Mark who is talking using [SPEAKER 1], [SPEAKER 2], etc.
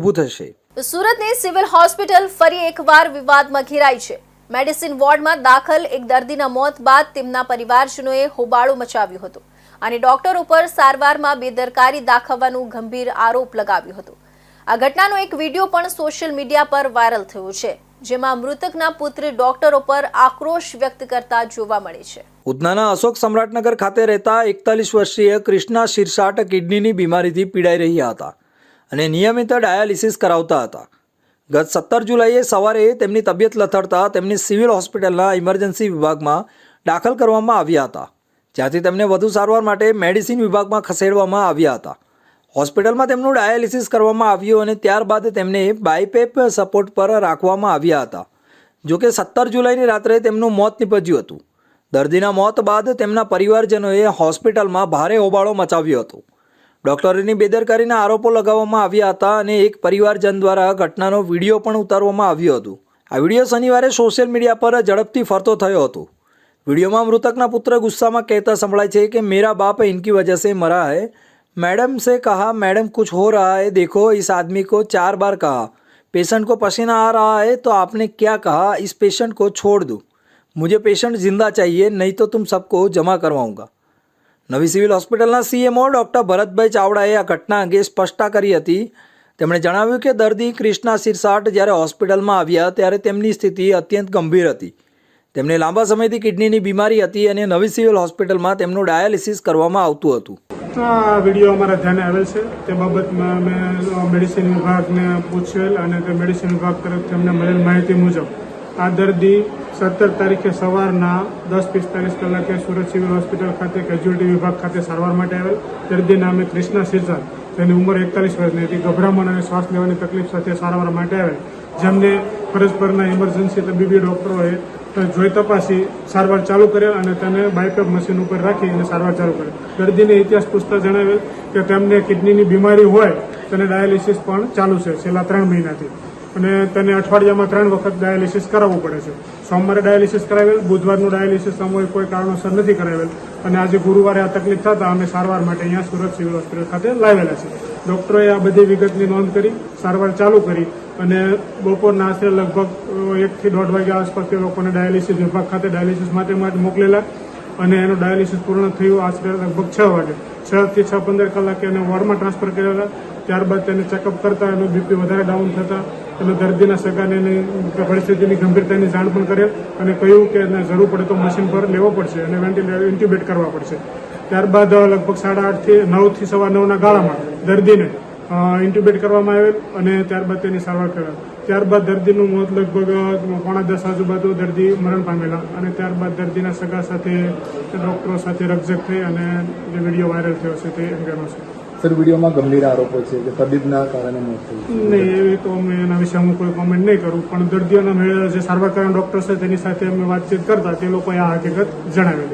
[SPEAKER 1] ઊભું થશે.
[SPEAKER 2] સુરતની સિવિલ હોસ્પિટલ ફરી એકવાર વિવાદમાં ઘેરાઈ છે. મેડિસિન વોર્ડમાં દાખલ એક દર્દીના મોત બાદ તેમના પરિવારજનોએ હોબાળો મચાવ્યો હતો અને ડોક્ટર ઉપર સારવારમાં બેદરકારી દાખવવાનું ગંભીર આરોપ લગાવ્યો હતો. આ ઘટનાનો એક વીડિયો પણ સોશિયલ મીડિયા પર વાયરલ થયો છે જેમાં મૃતકના પુત્રી ડોક્ટરો પર આક્રોશ વ્યક્ત કરતા જોવા મળે છે.
[SPEAKER 1] ઉધનાના અશોક સમ્રાટનગર ખાતે રહેતા એકતાલીસ વર્ષીય કૃષ્ણા શિરસાટ કિડનીની બીમારીથી પીડાઈ રહ્યા હતા. અને નિયમિત ડાયાલિસિસ કરાવતા હતા. ગત સત્તર જુલાઈએ સવારે તેમની તબિયત લથડતા તેમને સિવિલ હોસ્પિટલના ઇમરજન્સી વિભાગમાં દાખલ કરવામાં આવ્યા હતા. જ્યાંથી તેમને વધુ સારવાર માટે મેડિસિન વિભાગમાં ખસેડવામાં આવ્યા હતા. હોસ્પિટલમાં તેમનું ડાયાલિસિસ કરવામાં આવ્યું અને ત્યારબાદ તેમને બાયપેપ સપોર્ટ પર રાખવામાં આવ્યા હતા. જોકે સત્તર જુલાઈની રાત્રે તેમનું મોત નીપજ્યું હતું. દર્દીના મોત બાદ તેમના પરિવારજનોએ હોસ્પિટલમાં ભારે હોબાળો મચાવ્યો હતો. डॉक्टर ने बेदरकारी લગાવવામાં लगवाया હતા અને એક પરિવારજન દ્વારા ઘટનાનો વિડીયો પણ वीडियो આવ્યો હતો. આ વિડીયો શનિવારે સોશિયલ મીડિયા પર वीडियो में मृतक पुत्र गुस्सा में कहता संभाय कि मेरा बाप इनकी वजह से मरा है मैडम से कहा मैडम कुछ हो रहा है देखो इस आदमी को चार बार कहा पेशेंट को पसीना आ रहा है तो आपने क्या कहा इस पेशेंट को छोड़ दो मुझे पेशेंट ज़िंदा चाहिए नहीं तो तुम सबको जमा करवाऊँगा નવી સિવિલ હોસ્પિટલના સીએમઓ ડૉક્ટર ભરતભાઈ ચાવડાએ આ ઘટના અંગે સ્પષ્ટતા કરી હતી. તેમણે જણાવ્યું કે દર્દી ક્રિષ્ના સિરસાટ જ્યારે હોસ્પિટલમાં આવ્યા ત્યારે તેમની સ્થિતિ અત્યંત ગંભીર હતી. તેમને લાંબા સમયથી કિડનીની બીમારી હતી અને નવી સિવિલ હોસ્પિટલમાં તેમનું ડાયાલિસિસ કરવામાં આવતું હતું.
[SPEAKER 3] આ વીડિયો અમારા ધ્યાને આવેલ છે. તે બાબતમાં અમે મેડિસિન વિભાગને પૂછેલ અને તે મેડિસિન વિભાગ તરફથી અમને મળેલ માહિતી મુજબ આ દર્દી સત્તર તારીખે સવારના દસ પિસ્તાલીસ કલાકે સુરત સિવિલ હોસ્પિટલ ખાતે કેજ્યુઅલ્ટી વિભાગ ખાતે સારવાર માટે આવેલ. દર્દી નામે ક્રિષ્ના સિરસર તેની ઉંમર એકતાલીસ વર્ષની હતી. ગભરામણ અને શ્વાસ લેવાની તકલીફ સાથે સારવાર માટે આવેલ. જેમને ફરજ ઇમરજન્સી તબીબી ડોક્ટરોએ જોઈ તપાસી સારવાર ચાલુ કરેલ અને તેને બાયપેપ મશીન ઉપર રાખી અને સારવાર ચાલુ કરેલ. દર્દીને ઇતિહાસ પૂછતા જણાવેલ કે તેમને કિડનીની બીમારી હોય, તેને ડાયાલિસિસ પણ ચાલુ છે છેલ્લા ત્રણ મહિનાથી. અને તેને અઠવાડિયામાં ત્રણ વખત ડાયાલિસિસ કરાવવું પડે છે. સોમવારે ડાયાલિસિસ કરાવેલ, બુધવારનું ડાયાલિસિસ અમોએ કોઈ કારણોસર નથી કરાવેલ. અને આજે ગુરુવારે આ તકલીફ થતાં અમે સારવાર માટે અહીંયા સુરત સિવિલ હોસ્પિટલ ખાતે લાવેલા છે ડૉક્ટરોએ આ બધી વિગતની નોંધ કરી, સારવાર ચાલુ કરી અને બપોરના આશરે લગભગ એકથી દોઢ વાગ્યા આસપાસ તે લોકોને ડાયાલિસિસ વિભાગ ખાતે ડાયાલિસિસ માટે માટે મોકલેલા અને એનું ડાયાલિસિસ પૂર્ણ થયું આશરે લગભગ છ વાગે. છથી છ પંદર કલાકે એને વોર્ડમાં ટ્રાન્સફર કરેલા. ત્યારબાદ તેને ચેકઅપ કરતા એનું બીપી વધારે ડાઉન થતા. અને દર્દીના સગાને પરિસ્થિતિની ગંભીરતાની જાણ પણ કરેલ અને કહ્યું કે જરૂર પડે તો મશીન પર લેવો પડશે અને વેન્ટિલેટર ઇન્ટ્યુબેટ કરવા પડશે. ત્યારબાદ લગભગ સાડા આઠથી નવથી સવા નવના ગાળામાં દર્દીને ઇન્ટ્યુબેટ કરવામાં આવેલ અને ત્યારબાદ તેની સારવાર કરેલ. ત્યારબાદ દર્દીનું મોત લગભગ પોણા દસ આજુબાજુ દર્દી મરણ પામેલા અને ત્યારબાદ દર્દીના સગા સાથે, ડૉક્ટરો સાથે રકઝક થઈ અને જે વીડિયો વાયરલ થયો છે તે અંગેનો છે.
[SPEAKER 4] સર વિડીયોમાં ગંભીર આરોપો છે કે તબીબના કારણે મોત થયું
[SPEAKER 3] નહીં, એવી તો અમે એના વિશે હું કોઈ કોમેન્ટ નહીં કરું, પણ દર્દીઓના જે સારવાર કરનાર ડોક્ટર છે તેની સાથે અમે વાતચીત કરતા, તે લોકોએ આ હકીકત જણાવેલી.